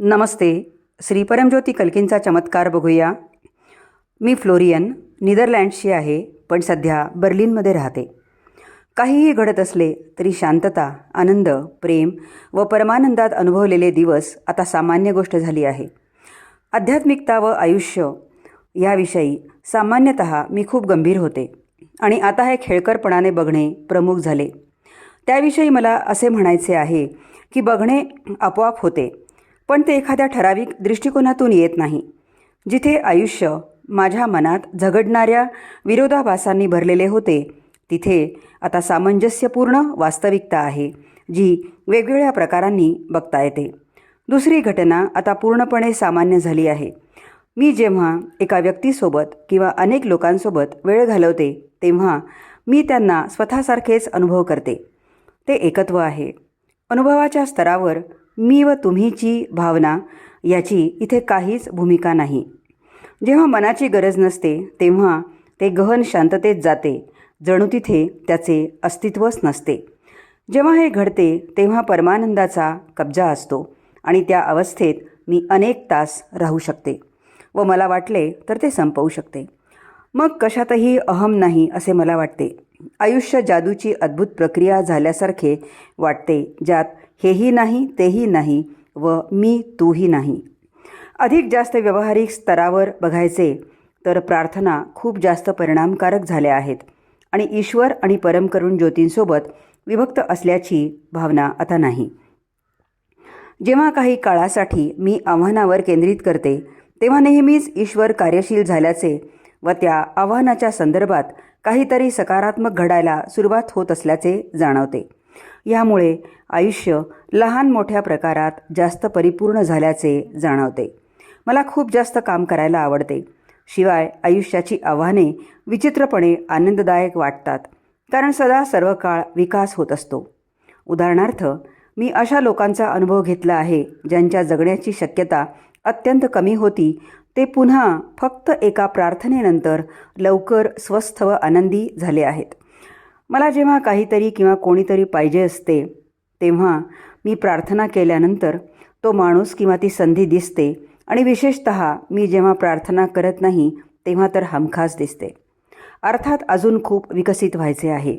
नमस्ते. श्री परमज्योती कल्कींचा चमत्कार बघूया. मी फ्लोरियन निदरलँड्सची आहे पण सध्या बर्लिनमध्ये राहते. काहीही घडत असले तरी शांतता आनंद प्रेम व परमानंदात अनुभवलेले दिवस आता सामान्य गोष्ट झाली आहे. आध्यात्मिकता व आयुष्य याविषयी सामान्यतः मी खूप गंभीर होते आणि आता हे खेळकरपणाने बघणे प्रमुख झाले. त्याविषयी मला असे म्हणायचे आहे की बघणे आपोआप होते. पण ते एखाद्या ठराविक दृष्टिकोनातून येत नाही. जिथे आयुष्य माझ्या मनात झगडणाऱ्या विरोधाभासांनी भरलेले होते तिथे आता सामंजस्यपूर्ण वास्तविकता आहे जी वेगवेगळ्या प्रकारांनी बघता येते. दुसरी घटना आता पूर्णपणे सामान्य झाली आहे. मी जेव्हा एका व्यक्तीसोबत किंवा अनेक लोकांसोबत वेळ घालवते तेव्हा मी त्यांना स्वतःसारखेच अनुभव करते. ते एकत्व आहे. अनुभवाच्या स्तरावर मी व तुम्हीची भावना याची इथे काहीच भूमिका नाही. जेव्हा मनाची गरज नसते तेव्हा ते गहन शांततेत जाते जणू तिथे त्याचे अस्तित्वच नसते. जेव्हा हे घडते तेव्हा परमानंदाचा कब्जा असतो आणि त्या अवस्थेत मी अनेक तास राहू शकते व मला वाटले तर ते संपवू शकते. मग कशातही अहम नाही असे मला वाटते. आयुष्य जादूची अद्भुत प्रक्रिया झाल्यासारखे वाटते ज्यात हेही नाही तेही नाही व मी तूही नाही. अधिक जास्त व्यावहारिक स्तरावर बघायचे तर प्रार्थना खूप जास्त परिणामकारक झाल्या आहेत आणि ईश्वर आणि परमकरुण ज्योतींसोबत विभक्त असल्याची भावना आता नाही. जेव्हा काही काळासाठी मी आव्हानावर केंद्रित करते तेव्हा नेहमीच ईश्वर कार्यशील झाल्याचे व त्या आव्हानाच्या संदर्भात काहीतरी सकारात्मक घडायला सुरुवात होत असल्याचे जाणवते. यामुळे आयुष्य लहान मोठ्या प्रकारात जास्त परिपूर्ण झाल्याचे जाणवते. मला खूप जास्त काम करायला आवडते. शिवाय आयुष्याची आव्हाने विचित्रपणे आनंददायक वाटतात कारण सदा सर्व काळ विकास होत असतो. उदाहरणार्थ मी अशा लोकांचा अनुभव घेतला आहे ज्यांच्या जगण्याची शक्यता अत्यंत कमी होती ते पुन्हा फक्त एका प्रार्थनेनंतर लवकर स्वस्थ व आनंदी झाले आहेत. मला जेव्हा काहीतरी किंवा कोणीतरी पाहिजे असते तेव्हा मी प्रार्थना केल्यानंतर तो माणूस किंवा ती संधी दिसते आणि विशेषत मी जेव्हा प्रार्थना करत नाही तेव्हा तर हमखास दिसते. अर्थात अजून खूप विकसित व्हायचे आहे.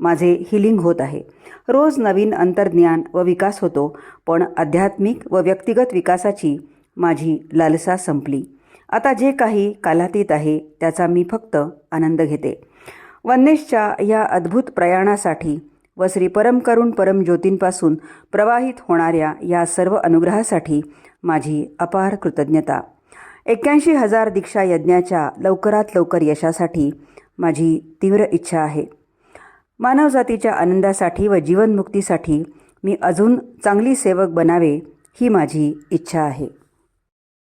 माझे हिलिंग होत आहे. रोज नवीन अंतर्ज्ञान व विकास होतो पण आध्यात्मिक व व्यक्तिगत विकासाची माझी लालसा संपली. आता जे काही कालातीत आहे त्याचा मी फक्त आनंद घेते. वन्नेशच्या या अद्भुत प्रयाणासाठी व श्री परम करून परम ज्योतींपासून प्रवाहित होणाऱ्या या सर्व अनुग्रहासाठी माझी अपार कृतज्ञता. एक्क्याऐंशी हजार दीक्षा यज्ञाच्या लवकरात लवकर यशासाठी माझी तीव्र इच्छा आहे. मानवजातीच्या आनंदासाठी व जीवनमुक्तीसाठी मी अजून चांगली सेवक बनावे ही माझी इच्छा आहे.